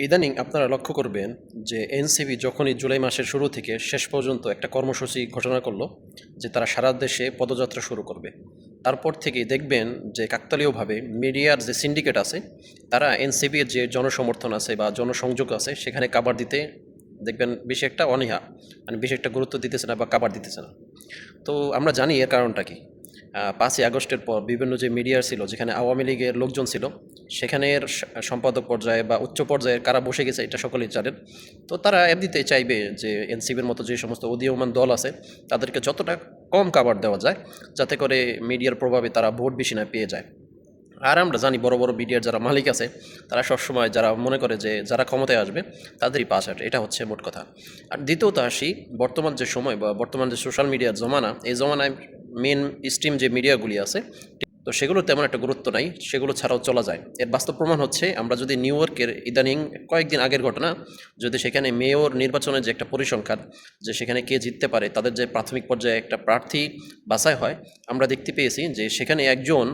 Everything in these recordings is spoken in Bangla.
ইদানিং আপনারা লক্ষ্য করবেন যে এনসিবি যখনই জুলাই মাসের শুরু থেকে শেষ পর্যন্ত একটা কর্মসূচি ঘোষণা করল যে তারা সারা দেশে পদযাত্রা শুরু করবে। তারপর থেকেই দেখবেন যে কাকতালীয়ভাবে মিডিয়ার যে সিন্ডিকেট আছে, তারা এনসিবির যে জনসমর্থন আছে বা জনসংযোগ আছে, সেখানে কাবার দিতে দেখবেন বেশি একটা অনীহা মানে বেশি একটা গুরুত্ব দিতেছে না বা কাবার দিতেছে না। তো আমরা জানি এর কারণটা কি। পাঁচই আগস্টের পর বিভিন্ন যে মিডিয়া ছিল, যেখানে আওয়ামী লীগের লোকজন ছিল, সেখানের সম্পাদক পর্যায়ে বা উচ্চ পর্যায়ে কারা বসে গেছে এটা সকলেই জানেন। তো তারা এমনিতে চাইবে যে এনসিবির মতো যে সমস্ত উদীয়মান দল আছে, তাদেরকে যতটা কম কাভার দেওয়া যায়, যাতে করে মিডিয়ার প্রভাবে তারা ভোট বেশি না পেয়ে যায়। আর আমরা জানি বড় বড় মিডিয়ার যারা মালিক আছে, তারা সবসময় যারা মনে করে যে যারা ক্ষমতায় আসবে, তাদেরই পাশ হাঁটে, এটা হচ্ছে মোট কথা। আর দ্বিতীয়ত আসি, বর্তমান যে সময় বা বর্তমান যে সোশ্যাল মিডিয়ার জমানা, এই জমানায় মেন স্ট্রিম যে মিডিয়াগুলি আছে, তো সেগুলো তেমন একটা গুরুত্ব নাই, সেগুলো ছাড়াও চলা যায়। এর বাস্তব প্রমাণ হচ্ছে, আমরা যদি নিউ ইয়র্কের ইদানিং কয়েকদিন আগের ঘটনা, যদি সেখানে মেয়র নির্বাচনের যে একটা পরিসংখ্যান, যে সেখানে কে জিততে পারে, তাদের যে প্রাথমিক পর্যায়ে একটা প্রার্থী বাছাই হয়, আমরা দেখতে পেয়েছি যে সেখানে একজন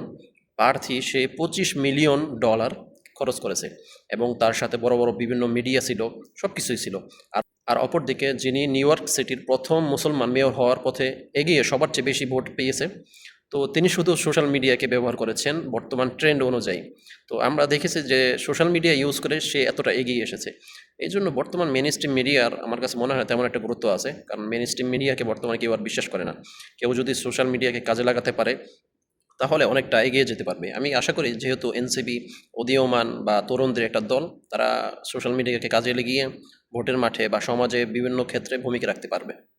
প্রার্থী, সে পঁচিশ মিলিয়ন ডলার খরচ করেছে এবং তার সাথে বড় বড় বিভিন্ন মিডিয়া ছিল সব কিছুই ছিল। আর আর অপরদিকে যিনি নিউ ইয়র্ক সিটির প্রথম মুসলমান মেয়র হওয়ার পথে এগিয়ে সবার চেয়ে বেশি ভোট পেয়েছে, তো তিনি শুধু সোশ্যাল মিডিয়াকে ব্যবহার করেছেন বর্তমান ট্রেন্ড অনুযায়ী। তো আমরা দেখেছি যে সোশ্যাল মিডিয়া ইউজ করে সে এতটা এগিয়ে এসেছে। এই জন্য বর্তমান মেন স্ট্রিম মিডিয়ার আমার কাছে মনে হয় তেমন একটা গুরুত্ব আছে, কারণ মেন স্ট্রিম মিডিয়াকে বর্তমানে কেউ আর বিশ্বাস করে না। কেউ যদি সোশ্যাল মিডিয়াকে কাজে লাগাতে পারে তাহলে অনেকটা এগিয়ে যেতে পারবে। আমি আশা করি যেহেতু এনসিবি উদীয়মান বা তরুণদের একটা দল, তারা সোশ্যাল মিডিয়াকে কাজে লাগিয়ে ভোটের মাঠে বা সমাজে বিভিন্ন ক্ষেত্রে ভূমিকা রাখতে পারবে।